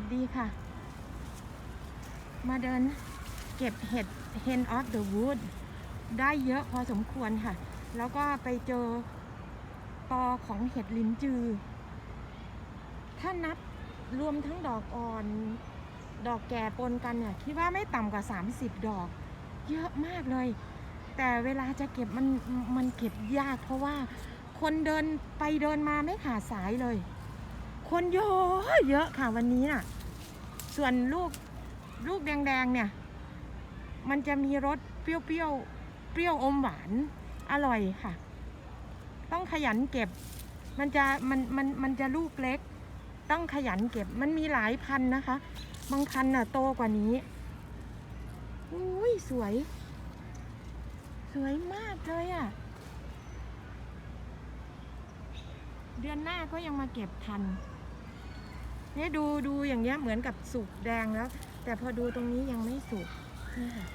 วัสดีค่ะ มาเดินเก็บเห็ด hen of the wood ได้เยอะพอสมควรค่ะ แล้วก็ไปเจอปอของเห็ดลิ้นจือ ถ้านับรวมทั้งดอกอ่อน ดอกแก่ปนกันเนี่ย คิดว่าไม่ต่ำกว่า 30 ดอก เยอะมากเลย แต่เวลาจะเก็บมันมันเก็บยากเพราะว่าคนเดินไปเดินมาไม่ขาดสายเลย คนเยอะเยอะค่ะวันนี้น่ะ ส่วนลูกลูกแดงๆเนี่ย มันจะมีรสเปรี้ยวเปร้ยวๆเปรี้ยวอมหวานอร่อยค่ะ ต้องขยันเก็บ มันจะมันมันมันจะลูกเล็ก ต้องขยันเก็บ มันมีหลายพันนะคะ บางพันน่ะโตกว่านี้อุ้ยสวย สวยมากเลยอะ่ะ เดือนหน้าก็ยังมาเก็บทัน เนี่ยดูดูอย่างเงี้ยเหมือนกับสุกแดงแล้ว แต่พอดูตรงนี้ยังไม่สุกนี่ค่ะ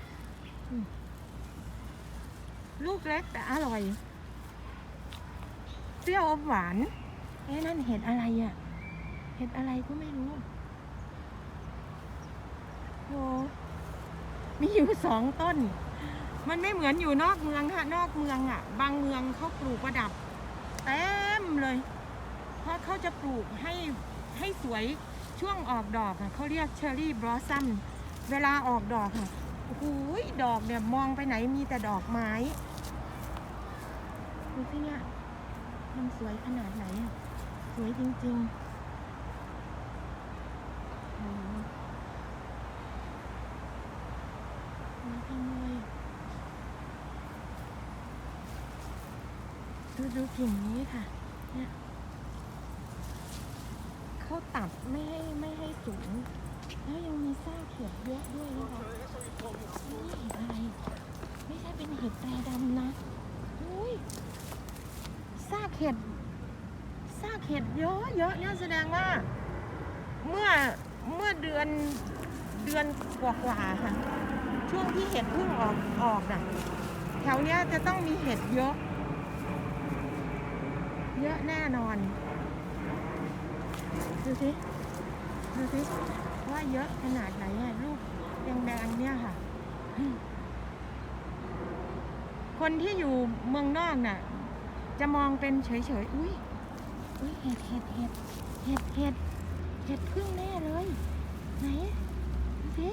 ลูกเล็กแต่อร่อย เปรี้ยวอมหวานเอ๊ะนั่นเห็ดอะไรอะ่ะ เห็ดอะไรก็ไม่รู้โอ้มีอยู่สองต้น มันไม่เหมือนอยู่นอกเมืองค่ะนอกเมืองอะ่ะ บางเมืองเขาปลูกประดับเต็มเลย เพราะเขาจะปลูกให้ ให้สวยช่วงออกดอกเขาเรียกเชอร์รี่บลอสซัมเวลาออกดอกค่ะโอ้โหดอกเนี่ยมองไปไหนมีแต่ดอกไม้ดูสิเนี่ยมันสวยขนาดไหนอะสวยจริงๆโอ้โหเยดูดูกิ่งนี้ค่ะเนี่ย เขาตัดไม่ให้ไม่ให้สูงแล้วยังมีซากเห็ดเยอะด้วยนะคะนี่เห็ดอะไรไม่ใช่เป็นเห็ดแตรดำนะอุ้ยซากเห็ดซากเห็ดเยอะเยอะเนี่ยแสดงว่า เมื่อเมื่อเดือนเดือนกว่าๆค่ะ ช่วงที่เห็ดเพิ่งออกออกน่ะแถวเนี้ยจะต้องมีเห็ดเยอะ เยอะแน่นอน ดูสิ ดูสิ ว่าเยอะขนาดไหนอะลูกแดงๆเนี่ยค่ะ คนที่อยู่เมืองนอกน่ะ จะมองเป็นเฉยๆ อุ้ยอุ้ยเห็ดเห็ดเห็ดเห็ดเห็ดเห็ดพึ่งแน่เลย ไหนดูสิ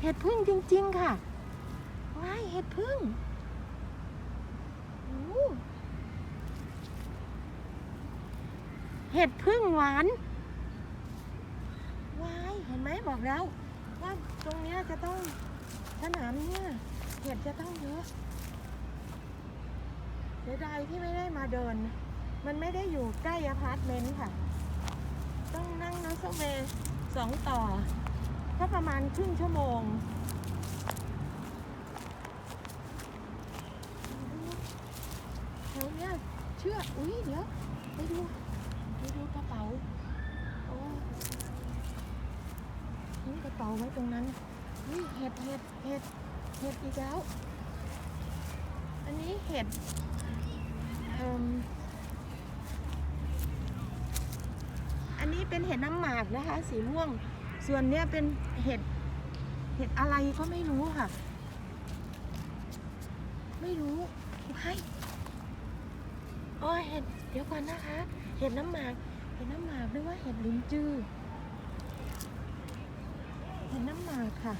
เห็ดพึ่งจริง ๆ ค่ะว้ายเห็ดพึ่งโอ้ เห็ดพึ่งหวานวายเห็นไหมบอกแล้วว่าตรงเนี้ยจะต้องสนามเนี่ยเห็ดจะต้องเยอะเสียดายที่ไม่ได้มาเดิน มันไม่ได้อยู่ใกล้อพาร์ตเมนต์ค่ะ ต้องนั่งรถเมล์สองต่อก็ประมาณครึ่งชั่วโมงแถวเนี้ยเชื่ออุ้ยเดี๋ยวไปดู กระเป๋าโอ้ทิ้งกระเป๋าไว้ตรงนั้นนี่เห็ดเห็ดเห็ดเห็ดอีกแล้ว อันนี้เห็ดอันนี้เป็นเห็ดน้ำหมากนะคะ สีม่วง ส่วนเนี้ยเป็นเห็ดเห็ดอะไรก็ไม่รู้ค่ะ ไม่รู้ให้ยโอ้ยเห็ด เดี๋ยวก่อนนะคะ เห็ดน้ำหมาก เห็ดน้ำหมากหรือว่าเห็ดลิ้นจือเห็ดน้ำหมากค่ะ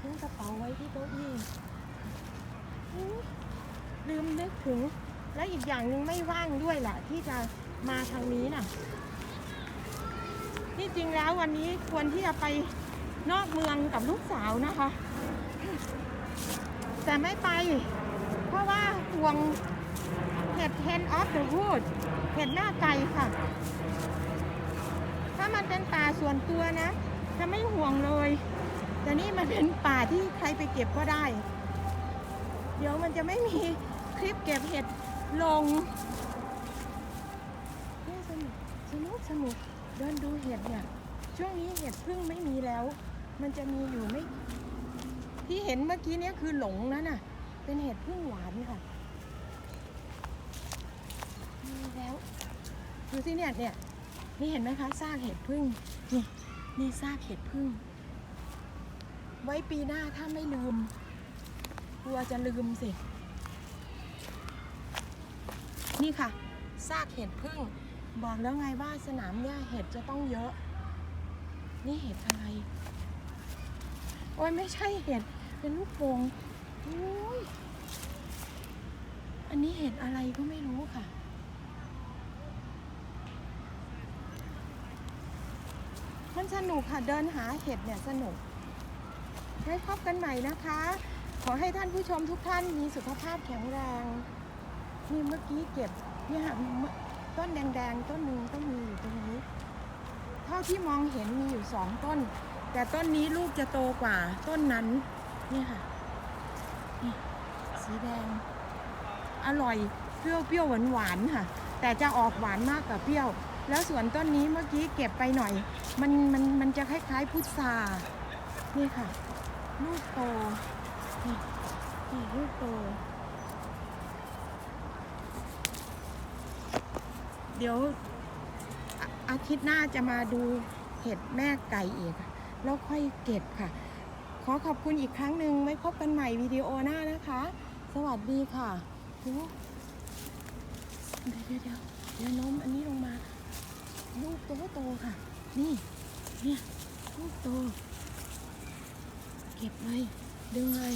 ทิ้งกระเป๋าไว้ที่โต๊ะอี้อุ๊ยลืมนึกถึง และอีกอย่างหนึ่งไม่ว่างด้วยแหละที่จะมาทางนี้น่ะที่จริงแล้ววันนี้ควรที่จะไปนอกเมืองกับลูกสาวนะคะ แต่ไม่ไป เพราะว่าห่วง เห็ด hen of the wood เห็ดหน้าไก่ค่ะ ถ้ามันเป็นป่าส่วนตัวนะ จะไม่ห่วงเลย แต่นี่มันเป็นป่าที่ใครไปเก็บก็ได้ เดี๋ยวมันจะไม่มีคลิปเก็บเห็ดลงนี่สนุกสนุกสนุกเดินดูเห็ดเนี่ย ช่วงนี้เห็ดพึ่งไม่มีแล้ว มันจะมีอยู่ไม่ ที่เห็นเมื่อกี้เนี่ยคือหลงนั่นน่ะ เป็นเห็ดพึ่งหวานค่ะ มี แล้ว ดูสิเนี่ยเนี่ยนี่เห็นไหมคะซากเห็ดพึ่งนี่นี่ซากเห็ดพึ่ง ไว้ปีหน้าถ้าไม่ลืมกลัวจะลืมสิ นี่ค่ะซากเห็ดพึ่ง บอกแล้วไงว่าสนามหญ้าเห็ดจะต้องเยอะ นี่เห็ดอะไร โอ้ยไม่ใช่เห็ดเป็นลูกโป่งโอ้ยอันนี้เห็ดอะไรก็ไม่รู้ค่ะ มันสนุกค่ะเดินหาเห็ดเนี่ยสนุก ไว้พบกันใหม่นะคะ ขอให้ท่านผู้ชมทุกท่านมีสุขภาพแข็งแรงนี่เมื่อกี้เก็บเนี่ยค่ะต้นแดงๆ ต้นหนึ่งต้องมีอยู่ตรงนี้ เท่าที่มองเห็นมีอยู่สองต้น แต่ต้นนี้ลูกจะโตกว่าต้นนั้นนี่ค่ะนี่สีแดง อร่อยเปรี้ยวเปรี้ยวหวานหวานๆค่ะ แต่จะออกหวานมากกว่าเปรี้ยว แล้วสวนต้นนี้เมื่อกี้เก็บไปหน่อย มันมันมันจะคล้ายๆพุทรานี่ค่ะ ลูกโตนี่ลูกโต เดี๋ยวอาอาทิตย์หน้าจะมาดูเห็ดแม่ไก่อีก แล้วค่อยเก็บค่ะ ขอขอบคุณอีกครั้งหนึ่งไว้พบกันใหม่วิดีโอหน้านะคะ สวัสดีค่ะเดี๋ยวเดี๋ยวเดี๋ยวน้มอันนี้ลงมา ลูกโตโตค่ะ นี่ เนี่ย ลูกโต เก็บเลยดึงเลย